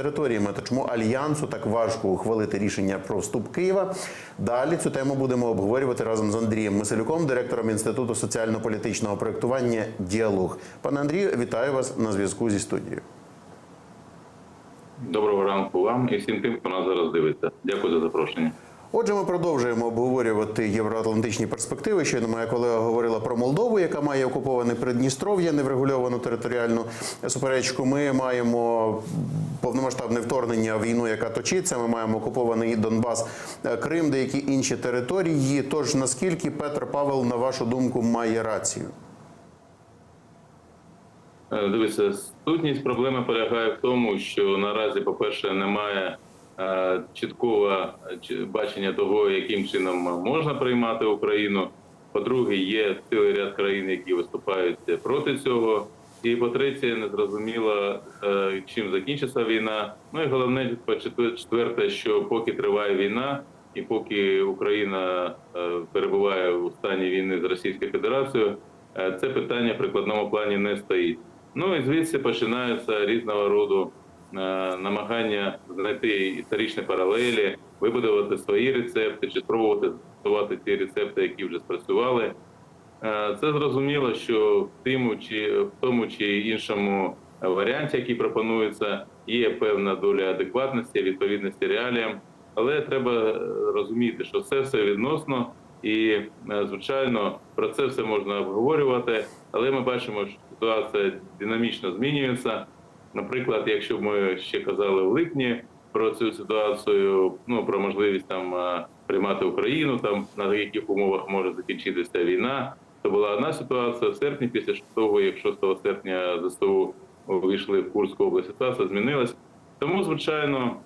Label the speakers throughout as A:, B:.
A: територіями та чому альянсу так важко ухвалити рішення про вступ Києва. Далі цю тему будемо обговорювати разом з Андрієм Миселюком, директором інституту соціально-політичного проєктування Діалог. Пане Андрію, вітаю вас на зв'язку зі студією.
B: Доброго ранку вам і всім тим, хто нас зараз дивиться. Дякую за запрошення.
A: Отже, ми продовжуємо обговорювати євроатлантичні перспективи. Щойно моя колега говорила про Молдову, яка має окуповане Придністров'я, неврегульовану територіальну суперечку. Ми маємо повномасштабне вторгнення, війну, яка точиться. Ми маємо окупований Донбас, е, Крим, деякі інші території. Тож наскільки Петр Павел, на вашу думку, має рацію?
B: Е, Дивіться, сутність проблеми полягає в тому, що наразі, по-перше, немає е, чіткого бачення того, яким чином можна приймати Україну. По-друге, є цілий ряд країн, які виступають проти цього. І по-третє, незрозуміло, е, чим закінчиться війна. Ну і головне, четверте, що поки триває війна, і поки Україна е, перебуває у стані війни з Російською Федерацією, е, це питання в прикладному плані не стоїть. Ну і звідси починаються різного роду намагання знайти історичні паралелі, вибудувати свої рецепти чи спробувати застосувати ті рецепти, які вже спрацювали. Е, Це зрозуміло, що в тому чи в тому чи іншому варіанті, який пропонується, є певна доля адекватності, відповідності реаліям, але треба е, розуміти, що це все відносно, і е, звичайно про це все можна обговорювати. Але ми бачимо, що ситуація динамічно змінюється. Наприклад, якщо б ми ще казали в липні про цю ситуацію, ну про можливість там приймати Україну, там на яких умовах може закінчитися війна. Це була одна ситуація в серпні, після того, як 6 серпня ЗСУ увійшли в Курську область, ситуація змінилась. Тому, звичайно,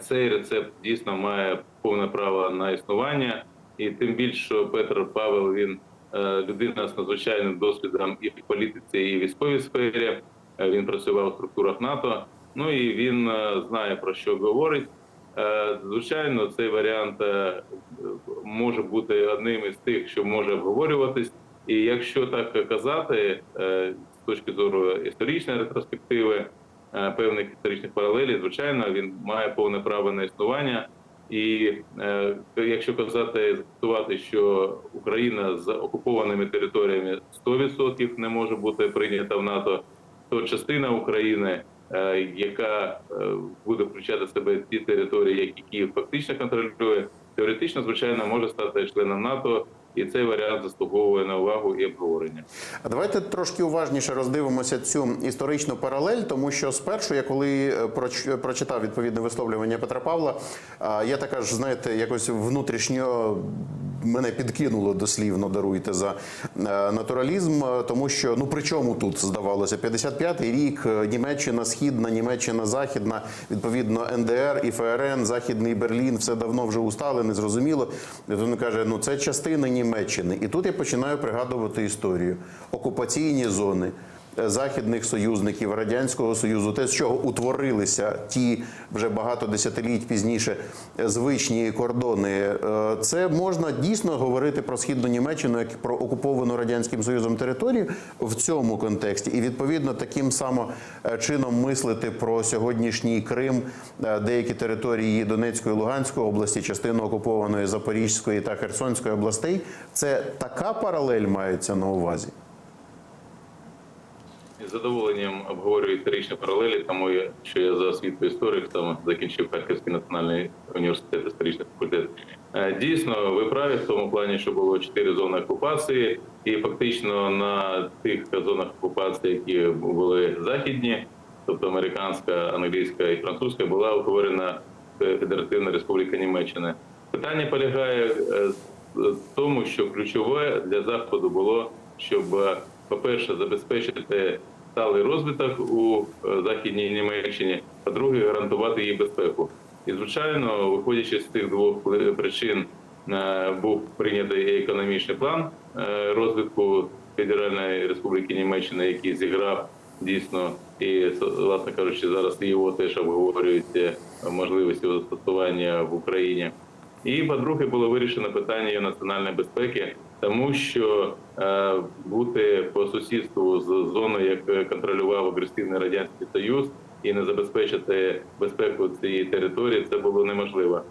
B: цей рецепт дійсно має повне право на існування, і тим більше, що Петр Павел він е, людина з надзвичайним досвідом і в політиці, і в військовій сфері. Е, Він працював у структурах НАТО. Ну і він е, знає про що говорить. Е, Звичайно, цей варіант е, може бути одним із тих, що може обговорюватись. І якщо так казати, е, з точки зору історичної ретроспективи, певних історичних паралелей, звичайно, він має повне право на існування. І якщо казати зафіксувати, що Україна з окупованими територіями 100% не може бути прийнята в НАТО, то частина України, яка е, буде включати в себе ті території, які Київ фактично контролює, теоретично, звичайно, може стати членом НАТО, і цей варіант заслуговує на увагу і обговорення.
A: Давайте трошки уважніше роздивимося цю історичну паралель, тому що спершу, я коли е, прочитав відповідне висловлювання Петра Павла, я така ж, знаєте, якось внутрішньо мене підкинуло дослівно, даруйте за е, натуралізм, е, тому що ну при чому тут здавалося 55-й рік, е, Німеччина східна, Німеччина західна, відповідно НДР і ФРН, Західний Берлін, все давно вже усталене, зрозуміло. І тут він каже, ну це частина Німеччини. І тут я починаю пригадувати історію. Окупаційні зони західних союзників Радянського Союзу, те, з чого утворилися ті вже багато десятиліть пізніше звичні кордони. Е, Це можна дійсно говорити про східну Німеччину як про окуповану радянським союзом територію в цьому контексті, і відповідно таким само е, чином мислити про сьогоднішній Крим, е, деякі території Донецької, Луганської області, частину окупованої Запорізької та Херсонської областей. Це така паралель мається на увазі.
B: Із задоволенням обговорюю історичні паралелі, тому я, що я за освітою історик, там закінчив Харківський національний університет, історичний факультет. Е, Дійсно, ви праві в тому плані, що було чотири зони окупації, і фактично на тих зонах окупації, які були західні, тобто американська, англійська і французька, була утворена Федеративна Республіка Німеччина. Питання полягає е, в тому, що ключове для заходу було, щоб, е, по-перше, забезпечити сталий розвиток у е, західній Німеччині, по-друге, гарантувати її безпеку. І звичайно, виходячи з цих двох причин, е, був прийнятий економічний план е, розвитку Федеральної Республіки Німеччина, який зіграв дійсно і власне кажучи, зараз його теж обговорюють можливості застосування в Україні. І по-друге, було вирішено питання національної безпеки, тому що бути по сусідству з зоною, як контролював агресивний радянський союз, і не забезпечити безпеку цієї території, це було неможливо.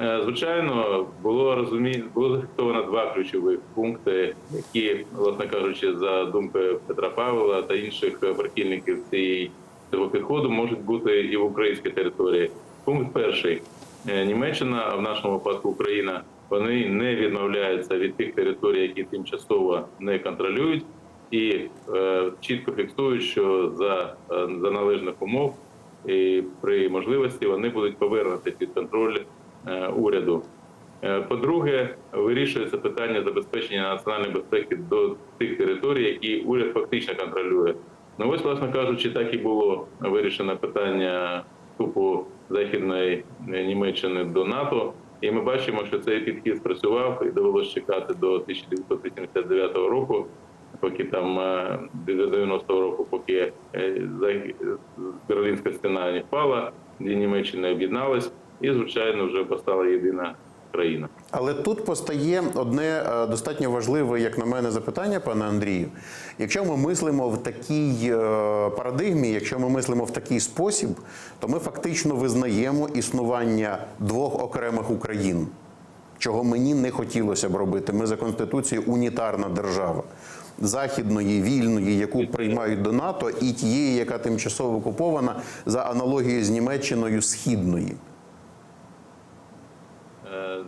B: Е, Звичайно, було розумі... було зафіксовано два ключові пункти, які, власне кажучи, за думкою Петра Павла та інших е, прихильників цієї цього підходу можуть бути і в українській території. Пункт перший: Е, Німеччина, а в нашому випадку Україна, вони не відмовляються від тих територій, які тимчасово не контролюють, і е, чітко фіксують, що за, е, за належних умов і при можливості вони будуть повернути під контроль е, уряду. Е, По-друге, вирішується питання забезпечення національної безпеки до тих територій, які уряд фактично контролює. Ну ось, власне кажучи, так і було вирішено питання вступу Західної Німеччини до НАТО. І ми бачимо, що цей підхід спрацював і довелося чекати до 1989 року, поки там е, до 90-го року, поки е, Берлінська стіна не впала, дві Німеччини об'єдналась, і звичайно вже постала єдина країна.
A: Але тут постає одне е, достатньо важливе, як на мене, запитання, пане Андрію. Якщо ми мислимо в такій е, парадигмі, якщо ми мислимо в такий спосіб, то ми фактично визнаємо існування двох окремих Україн, чого мені не хотілося б робити. Ми за конституцією унітарна держава. Західної, вільної, яку приймають до НАТО, і тієї, яка тимчасово окупована за аналогією з Німеччиною східної.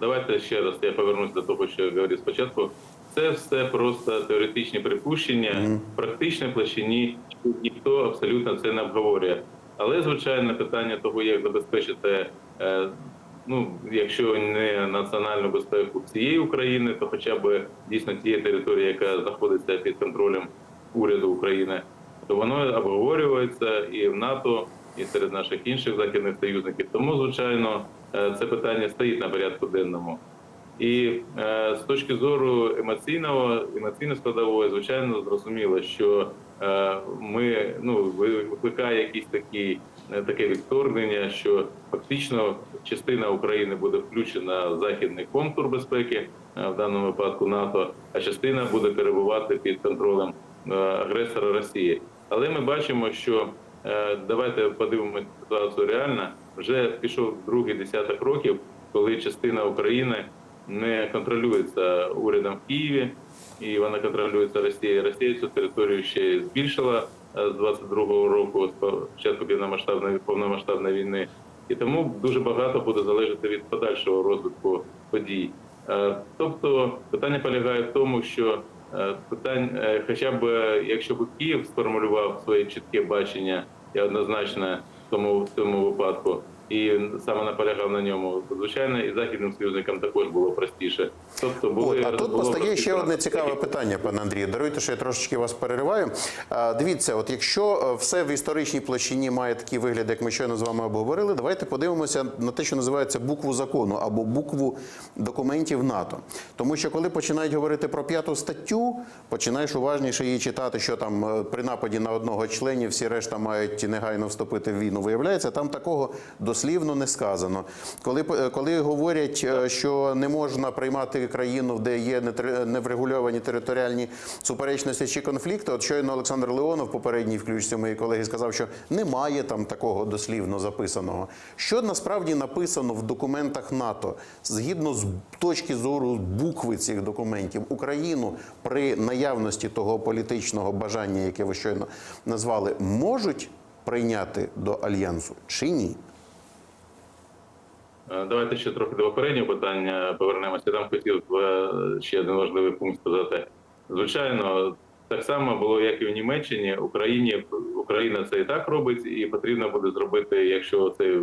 B: Давайте ще раз я повернусь до того, що я говорив спочатку. Це все просто теоретичні припущення, в практичній площині ніхто абсолютно це не обговорює. Але звичайно, питання того, як забезпечити, е, ну якщо не національну безпеку цієї України, то хоча б дійсно тієї території, яка знаходиться під контролем уряду України, то воно обговорюється і в НАТО, і серед наших інших західних союзників. Тому, звичайно, це питання стоїть на порядку денному. І е, з точки зору емоційного, емоційної складової, звичайно, зрозуміло, що е, ми ну викликає якісь такі е, таке відторгнення, що фактично частина України буде включена в західний контур безпеки, е, в даному випадку НАТО, а частина буде перебувати під контролем е, агресора Росії. Але ми бачимо, що е, давайте подивимося ситуацію реально. Вже пішов другий десяток років, коли частина України не контролюється урядом в Києві, і вона контролюється Росією. Росія цю територію ще збільшила е, з 22-го року, з початку повномасштабної повномасштабної війни. І тому дуже багато буде залежати від подальшого розвитку подій. Е, Тобто питання полягає в тому, що е, питань, хоча б якщо б Київ сформулював своє чітке бачення і однозначне тому в цьому випадку, і саме наполягав на ньому, звичайно, і західним союзникам також було простіше. Тобто були
A: От, а тут постає ще одне цікаве питання, пане Андрію. Даруйте, що я трошечки вас перериваю. А, Дивіться, от якщо е, все в історичній площині має такий вигляд, як ми щойно з вами обговорили, давайте подивимося на те, що називається букву закону або букву документів НАТО. Тому що коли починають говорити про п'яту статтю, починаєш уважніше її читати, що там е, при нападі на одного членів всі решта мають негайно вступити в війну. Виявляється, там такого дослівно не сказано. Коли е, коли говорять, що не можна приймати країну, де є неврегульовані територіальні суперечності чи конфлікти, от щойно Олександр Леонов, попередній включці моєї колеги, сказав, що немає там такого дослівно записаного. Що насправді написано в документах НАТО згідно з точки зору букви цих документів, Україну при наявності того політичного бажання, яке ви щойно назвали, можуть прийняти до альянсу чи ні?
B: Е, Давайте ще трохи до попереднього питання повернемося. Там хотів е, ще один важливий пункт сказати. Звичайно, так само було, як і в Німеччині. Україні Україна це і так робить, і потрібно буде зробити, якщо цей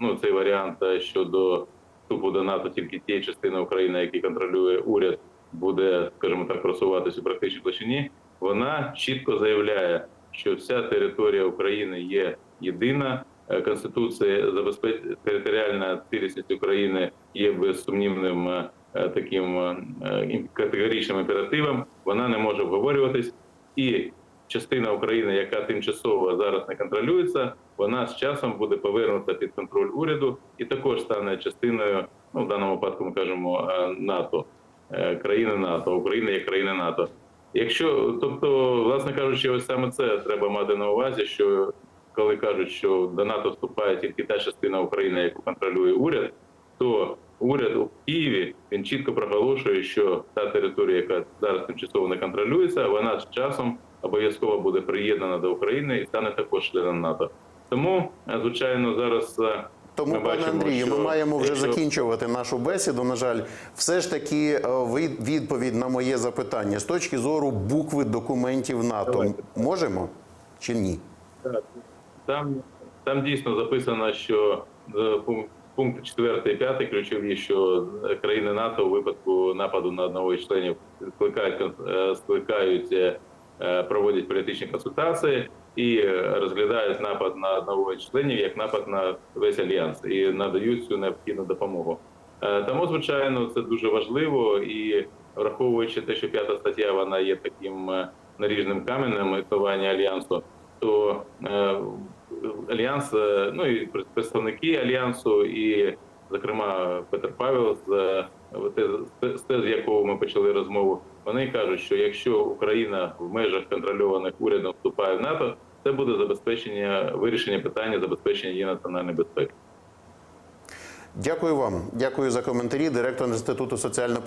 B: ну, цей варіант е, щодо вступу до НАТО, тільки тієї частини України, які контролює уряд, буде, скажімо так, просуватися у практичній площині. Вона чітко заявляє, що вся територія України є єдина. Е, Конституція забезпечує територіальна цілісність України є безсумнівним е, таким е, категоричним імперативом. Вона не може обговорюватись, і частина України, яка тимчасово зараз не контролюється, вона з часом буде повернута під контроль уряду і також стане частиною, ну в даному випадку ми кажемо НАТО, країни НАТО, Україна є країна НАТО. Якщо, тобто, власне кажучи, ось саме це треба мати на увазі, що коли кажуть, що до НАТО вступає тільки та частина України, яку контролює уряд, то уряд у Києві він чітко проголошує, що та територія, яка зараз тимчасово не контролюється, вона з часом обов'язково буде приєднана до України і стане також членом НАТО. Тому, е, звичайно, зараз е,
A: Тому,
B: ми
A: пане
B: бачимо,
A: Андрію, ми маємо вже закінчувати нашу бесіду. На жаль, все ж таки е, відповідь на моє запитання з точки зору букви документів НАТО.
B: Давайте.
A: Можемо чи ні?
B: Там, там дійсно записано, що е, пунк- пункти 4 і 5 ключові, що країни НАТО у випадку нападу на одного із членів скликають, е, скликають е, е, проводять політичні консультації і е, розглядають напад на одного із членів як напад на весь альянс і надають цю необхідну допомогу. Е, Тому, звичайно, це дуже важливо і враховуючи те, що п'ята стаття вона є таким е, наріжним каменем існування альянсу, то е, альянс, е, ну і представники альянсу, і зокрема Петр Павел, з е, з якого ми почали розмову, вони кажуть, що якщо Україна в межах контрольованих урядом вступає в НАТО, це буде забезпечення вирішення питання забезпечення її національної безпеки.
A: Дякую вам. Дякую за коментарі. Директор інституту соціально